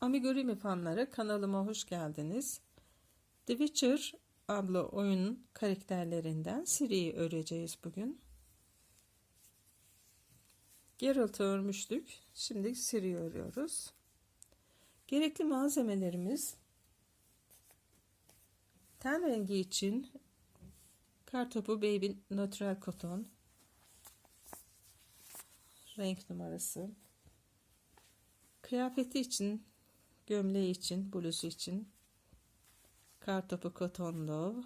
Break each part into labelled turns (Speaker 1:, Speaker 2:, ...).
Speaker 1: Amigurumi fanları kanalıma hoş geldiniz. The Witcher adlı oyunun karakterlerinden Ciri'yi öreceğiz bugün. Geralt'ı örmüştük. Şimdi Ciri'yi örüyoruz. Gerekli malzemelerimiz ten rengi için kartopu Baby Natural Cotton renk numarası kıyafeti için gömleği için bluzu için. Kartopu Cotton Love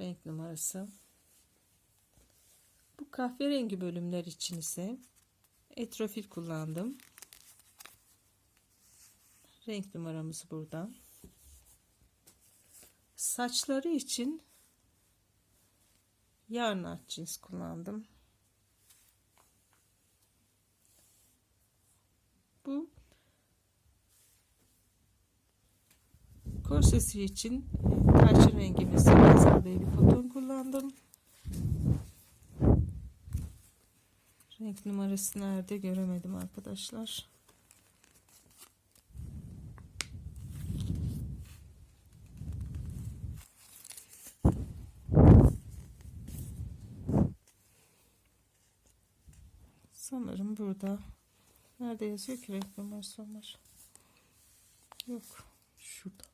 Speaker 1: renk numarası. Bu kahverengi bölümler için ise etrofil kullandım. Renk numaramız burada. Saçları için yarn art cins kullandım. Bu korsesi için tarçın rengimizi Nazar Baby Cotton kullandım. Renk numarası nerede göremedim arkadaşlar. Sanırım burada. Nerede yazıyor ki renk numarası Ömer? Yok. Şurada.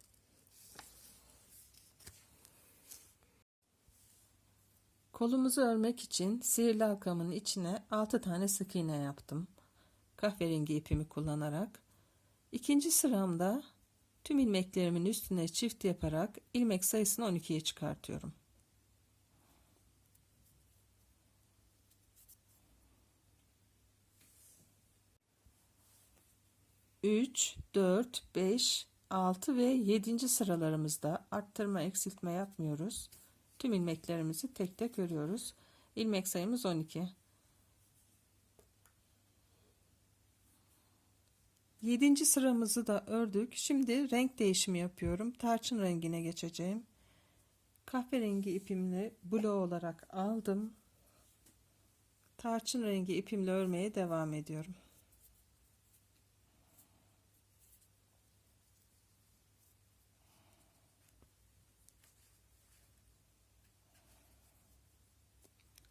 Speaker 1: Kolumuzu örmek için sihirli halkamın içine 6 tane sık iğne yaptım. Kahverengi ipimi kullanarak. İkinci sıramda tüm ilmeklerimin üstüne çift yaparak ilmek sayısını 12'ye çıkartıyorum. 3, 4, 5, 6 ve 7. sıralarımızda arttırma eksiltme yapmıyoruz. Tüm ilmeklerimizi tek tek örüyoruz. İlmek sayımız 12. 7. sıramızı da ördük. Şimdi renk değişimi yapıyorum. Tarçın rengine geçeceğim. Kahverengi ipimle blue olarak aldım. Tarçın rengi ipimle örmeye devam ediyorum.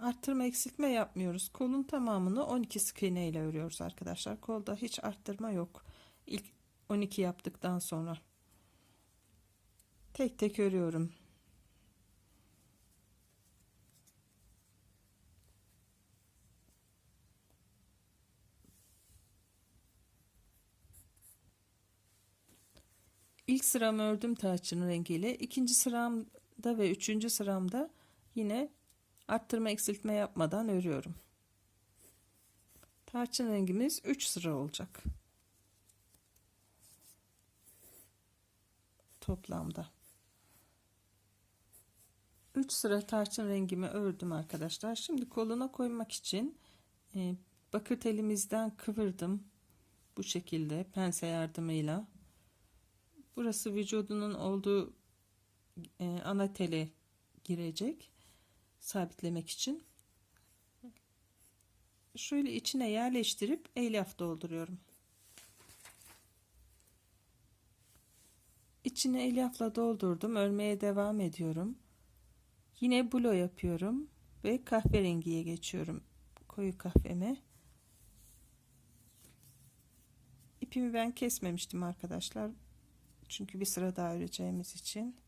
Speaker 1: Arttırma eksiltme yapmıyoruz. Kolun tamamını 12 sık iğne ile örüyoruz arkadaşlar. Kolda hiç arttırma yok. İlk 12 yaptıktan sonra tek tek örüyorum. İlk sıramı ördüm tarçın rengiyle. İkinci sıramda ve üçüncü sıramda yine arttırma eksiltme yapmadan örüyorum. Tarçın rengimiz 3 sıra olacak. Toplamda. 3 sıra tarçın rengimi ördüm arkadaşlar. Şimdi koluna koymak için e, bakır telimizden kıvırdım. Bu şekilde pense yardımıyla. Burası vücudunun olduğu e, ana tele girecek sabitlemek için şöyle içine yerleştirip elyaf dolduruyorum. İçine elyafla doldurdum. Örmeye devam ediyorum. Yine blo yapıyorum ve kahverengiye geçiyorum. Koyu kahveme. İpimi ben kesmemiştim arkadaşlar. Çünkü bir sıra daha öreceğimiz için.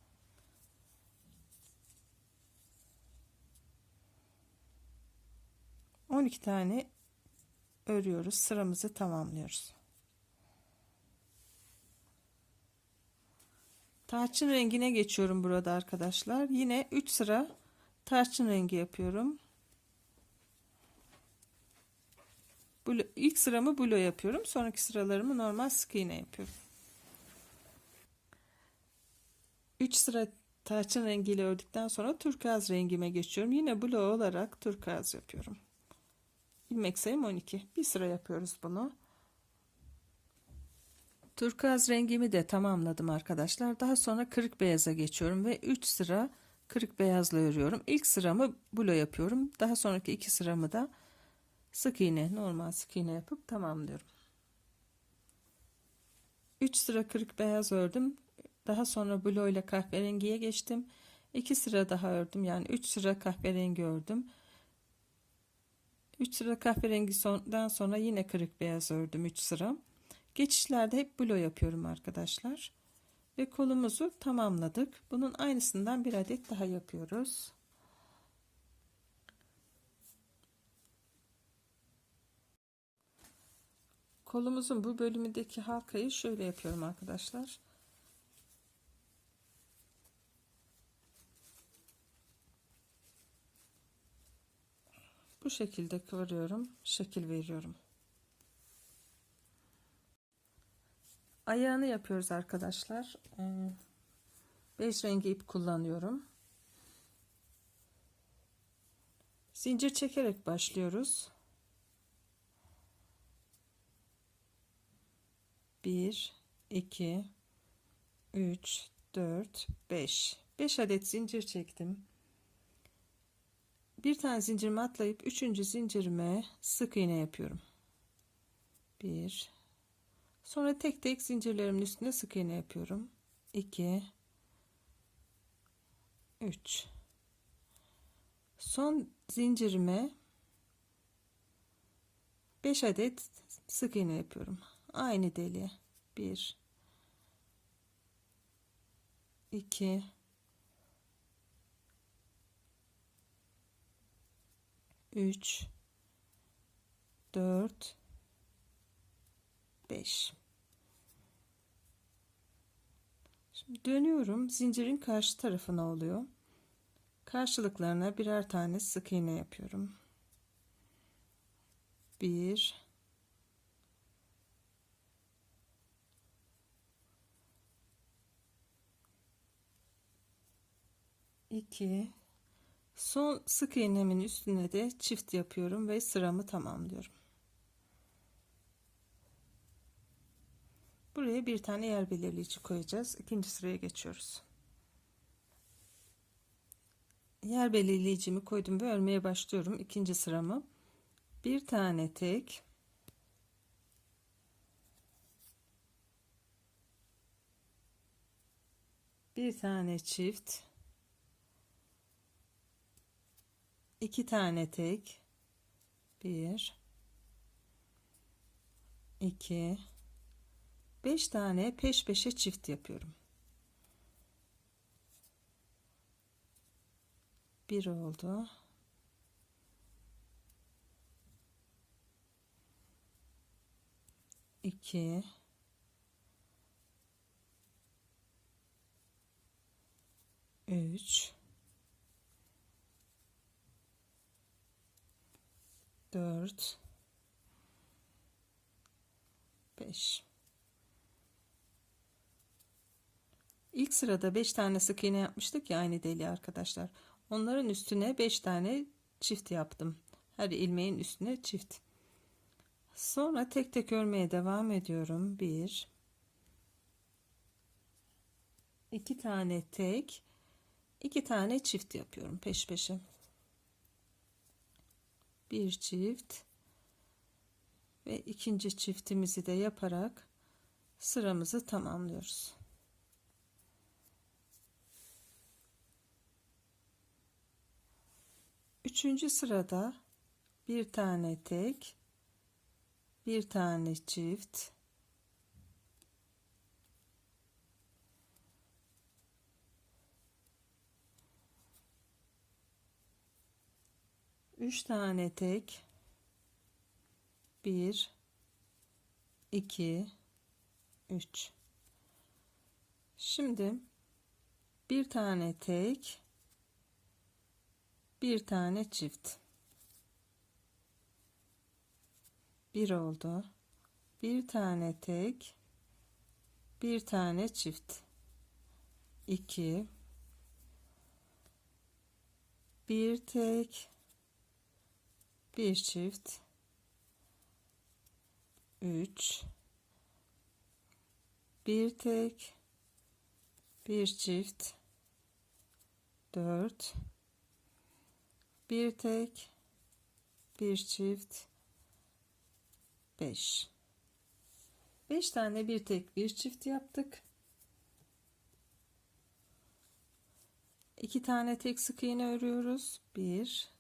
Speaker 1: 12 tane örüyoruz. Sıramızı tamamlıyoruz. Tarçın rengine geçiyorum burada arkadaşlar. Yine 3 sıra tarçın rengi yapıyorum. Blue, ilk sıramı blue yapıyorum. Sonraki sıralarımı normal sık iğne yapıyorum. 3 sıra tarçın rengiyle ördükten sonra turkuaz rengime geçiyorum. Yine blue olarak turkuaz yapıyorum ilmek sayım 12 bir sıra yapıyoruz bunu turkuaz rengimi de tamamladım arkadaşlar daha sonra kırık beyaza geçiyorum ve 3 sıra kırık beyazla örüyorum ilk sıramı blo yapıyorum daha sonraki iki sıramı da sık iğne normal sık iğne yapıp tamamlıyorum 3 sıra kırık beyaz ördüm. Daha sonra blo ile kahverengiye geçtim. 2 sıra daha ördüm. Yani 3 sıra kahverengi ördüm. 3 sıra kahverengiden sonra yine kırık beyaz ördüm 3 sıra. Geçişlerde hep blo yapıyorum arkadaşlar. Ve kolumuzu tamamladık. Bunun aynısından bir adet daha yapıyoruz. Kolumuzun bu bölümündeki halkayı şöyle yapıyorum arkadaşlar. Bu şekilde kıvırıyorum, şekil veriyorum. Ayağını yapıyoruz arkadaşlar. Ee, bej rengi ip kullanıyorum. Zincir çekerek başlıyoruz. 1 2 3 4 5 5 adet zincir çektim bir tane zincirimi atlayıp üçüncü zincirime sık iğne yapıyorum. Bir. Sonra tek tek zincirlerimin üstüne sık iğne yapıyorum. 2 3 son zincirime 5 adet sık iğne yapıyorum. Aynı deliğe. 1 2 3 4 5 Şimdi dönüyorum. Zincirin karşı tarafına oluyor. Karşılıklarına birer tane sık iğne yapıyorum. 1 2 son sık iğnemin üstüne de çift yapıyorum ve sıramı tamamlıyorum. Buraya bir tane yer belirleyici koyacağız. İkinci sıraya geçiyoruz. Yer belirleyicimi koydum ve örmeye başlıyorum ikinci sıramı. Bir tane tek bir tane çift iki tane tek. Bir. İki. Beş tane peş peşe çift yapıyorum. Bir oldu. İki. Üç 4 5 İlk sırada 5 tane sık iğne yapmıştık ya aynı deli arkadaşlar. Onların üstüne 5 tane çift yaptım. Her ilmeğin üstüne çift. Sonra tek tek örmeye devam ediyorum. 1 2 tane tek 2 tane çift yapıyorum peş peşe bir çift ve ikinci çiftimizi de yaparak sıramızı tamamlıyoruz. Üçüncü sırada bir tane tek, bir tane çift, 3 tane tek. 1 2 3 şimdi bir tane tek bir tane çift. Bir oldu. Bir tane tek bir tane çift. 2 bir tek bir çift. 3 bir tek. Bir çift. 4 bir tek. Bir çift. 5 5 tane bir tek bir çift yaptık. 2 tane tek sık iğne örüyoruz. 1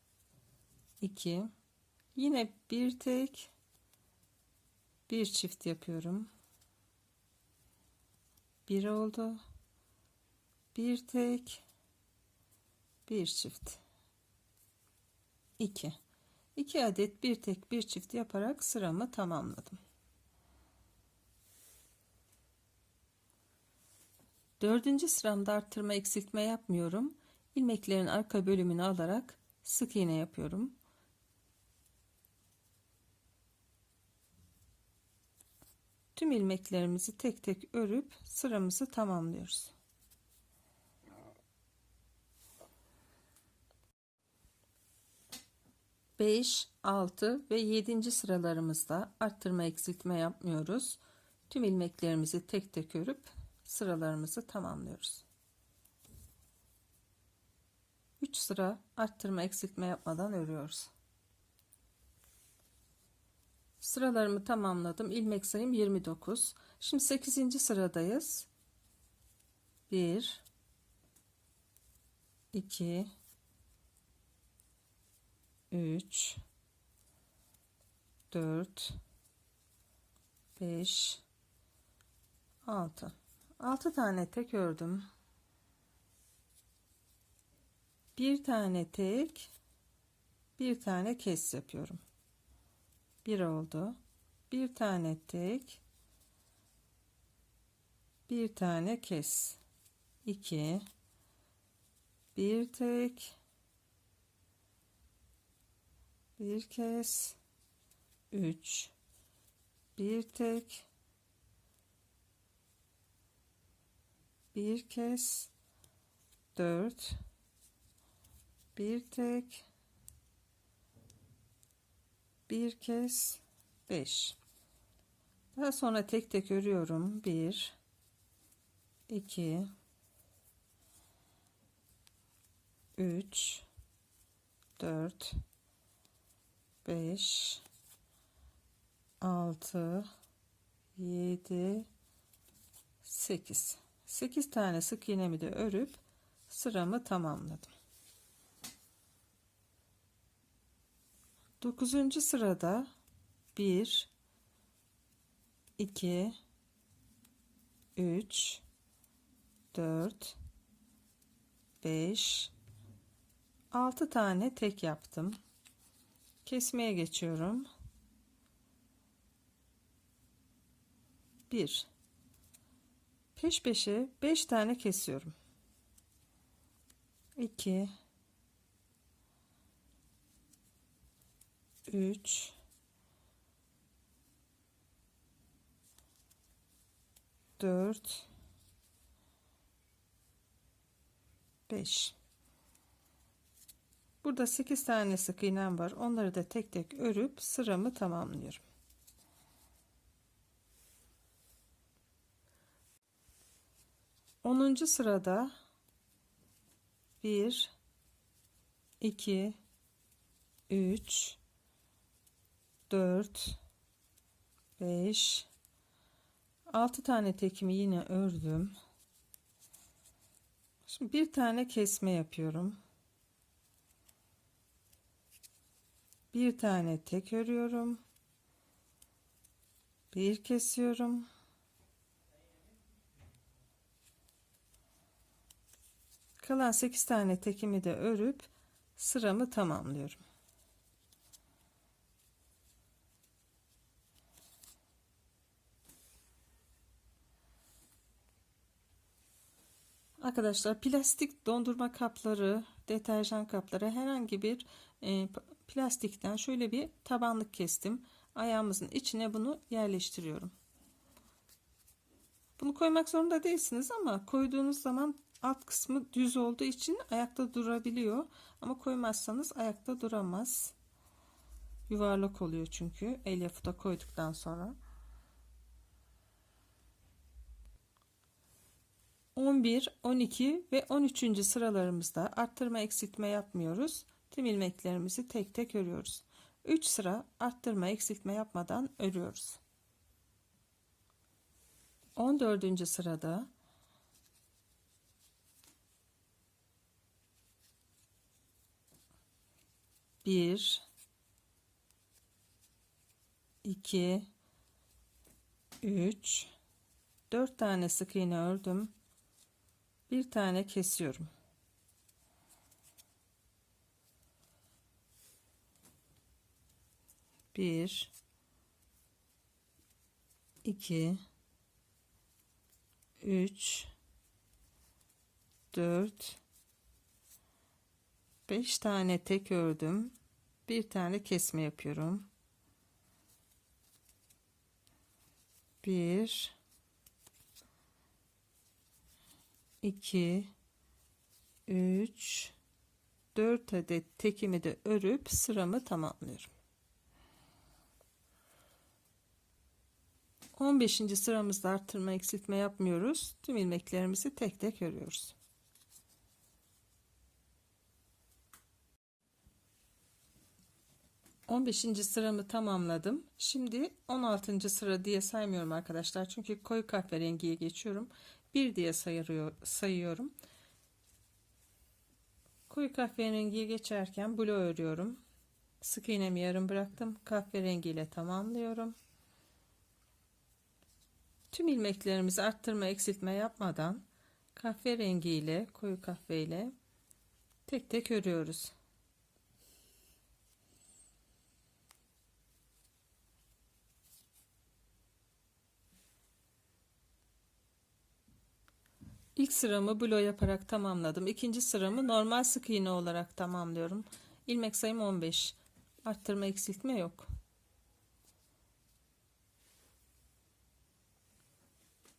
Speaker 1: 2 Yine bir tek bir çift yapıyorum. Bir oldu. Bir tek bir çift. 2 2 adet bir tek bir çift yaparak sıramı tamamladım. Dördüncü sıramda arttırma eksiltme yapmıyorum. İlmeklerin arka bölümünü alarak sık iğne yapıyorum. Tüm ilmeklerimizi tek tek örüp sıramızı tamamlıyoruz. Beş, altı ve yedinci sıralarımızda arttırma eksiltme yapmıyoruz. Tüm ilmeklerimizi tek tek örüp sıralarımızı tamamlıyoruz. 3 sıra arttırma eksiltme yapmadan örüyoruz. Sıralarımı tamamladım. İlmek sayım 29. Şimdi 8. sıradayız. 1 2 3 4 5 6 6 tane tek ördüm. Bir tane tek, bir tane kes yapıyorum. Bir oldu. Bir tane tek, bir tane kes. 2 bir tek. Bir kes. 3 bir tek. Bir kez dört. Bir tek bir kez beş. Daha sonra tek tek örüyorum. Bir iki üç dört beş altı yedi sekiz. 8 tane sık iğnemi de örüp sıramı tamamladım. 9. sırada 1 2 3 4 5 6 tane tek yaptım. Kesmeye geçiyorum. 1 peş peşe 5 tane kesiyorum. 2 3 4 5 Burada 8 tane sık iğnem var. Onları da tek tek örüp sıramı tamamlıyorum. 10. sırada 1 2 3 4 5 6 tane tekimi yine ördüm. Şimdi bir tane kesme yapıyorum. Bir tane tek örüyorum. Bir kesiyorum. Kalan 8 tane tekimi de örüp sıramı tamamlıyorum. Arkadaşlar plastik dondurma kapları, deterjan kapları herhangi bir e, plastikten şöyle bir tabanlık kestim. Ayağımızın içine bunu yerleştiriyorum. Bunu koymak zorunda değilsiniz ama koyduğunuz zaman alt kısmı düz olduğu için ayakta durabiliyor. Ama koymazsanız ayakta duramaz. Yuvarlak oluyor çünkü elyafı koyduktan sonra. 11, 12 ve 13. sıralarımızda arttırma eksiltme yapmıyoruz. Tüm ilmeklerimizi tek tek örüyoruz. 3 sıra arttırma eksiltme yapmadan örüyoruz. 14. sırada bir iki üç dört tane sık iğne ördüm bir tane kesiyorum. Bir iki üç dört beş tane tek ördüm. Bir tane kesme yapıyorum. Bir iki üç dört adet tekimi de örüp sıramı tamamlıyorum 15. sıramızda arttırma eksiltme yapmıyoruz. Tüm ilmeklerimizi tek tek örüyoruz. On beşinci sıramı tamamladım. Şimdi 16. sıra diye saymıyorum arkadaşlar. Çünkü koyu kahverengiye geçiyorum. Bir diye sayıyor, sayıyorum. Koyu kahverengiye geçerken blo örüyorum. Sık iğnemi yarım bıraktım. Kahverengi ile tamamlıyorum. Tüm ilmeklerimizi arttırma eksiltme yapmadan kahverengi ile koyu kahve ile tek tek örüyoruz. İlk sıramı blo yaparak tamamladım. İkinci sıramı normal sık iğne olarak tamamlıyorum. İlmek sayım 15. Arttırma eksiltme yok.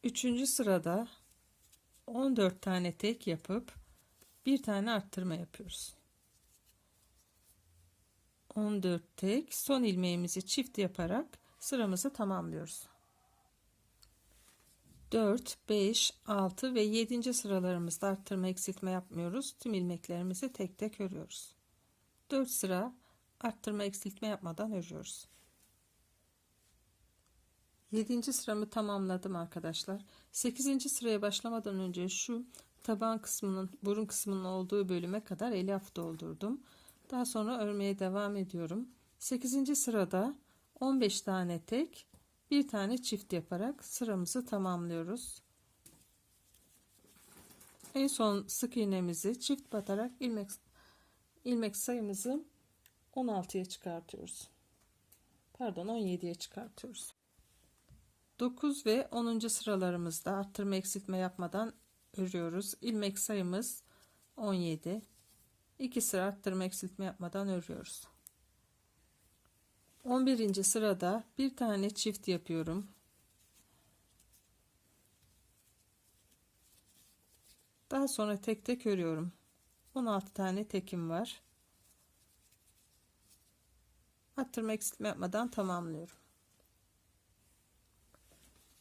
Speaker 1: Üçüncü sırada 14 tane tek yapıp bir tane arttırma yapıyoruz. 14 tek son ilmeğimizi çift yaparak sıramızı tamamlıyoruz. 4, 5, 6 ve 7. sıralarımızda arttırma eksiltme yapmıyoruz. Tüm ilmeklerimizi tek tek örüyoruz. 4 sıra arttırma eksiltme yapmadan örüyoruz. 7. sıramı tamamladım arkadaşlar. 8. sıraya başlamadan önce şu taban kısmının burun kısmının olduğu bölüme kadar elyaf doldurdum. Daha sonra örmeye devam ediyorum. 8. sırada 15 tane tek bir tane çift yaparak sıramızı tamamlıyoruz. En son sık iğnemizi çift batarak ilmek ilmek sayımızı 16'ya çıkartıyoruz. Pardon 17'ye çıkartıyoruz. 9 ve 10. sıralarımızda arttırma eksiltme yapmadan örüyoruz. İlmek sayımız 17. 2 sıra arttırma eksiltme yapmadan örüyoruz. 11. sırada bir tane çift yapıyorum. Daha sonra tek tek örüyorum. 16 tane tekim var. Arttırma eksiltme yapmadan tamamlıyorum.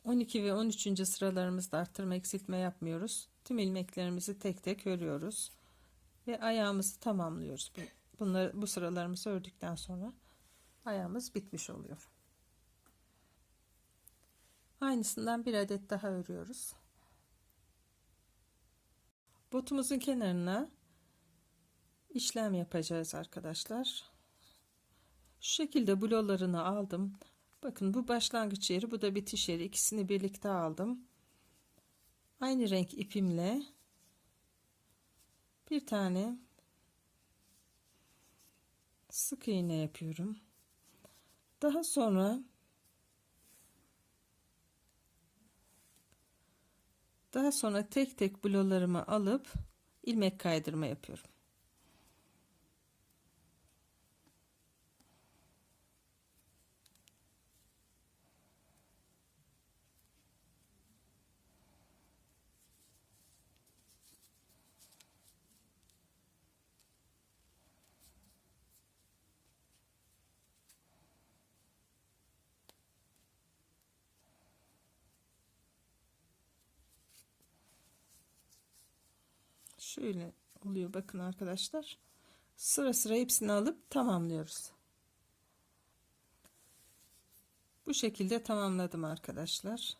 Speaker 1: 12 ve 13. sıralarımızda arttırma eksiltme yapmıyoruz. Tüm ilmeklerimizi tek tek örüyoruz. Ve ayağımızı tamamlıyoruz. Bunları, bu sıralarımızı ördükten sonra ayağımız bitmiş oluyor. Aynısından bir adet daha örüyoruz. Botumuzun kenarına işlem yapacağız arkadaşlar. Şu şekilde blolarını aldım. Bakın bu başlangıç yeri bu da bitiş yeri ikisini birlikte aldım. Aynı renk ipimle bir tane sık iğne yapıyorum. Daha sonra daha sonra tek tek blolarımı alıp ilmek kaydırma yapıyorum. Şöyle oluyor bakın arkadaşlar. Sıra sıra hepsini alıp tamamlıyoruz. Bu şekilde tamamladım arkadaşlar.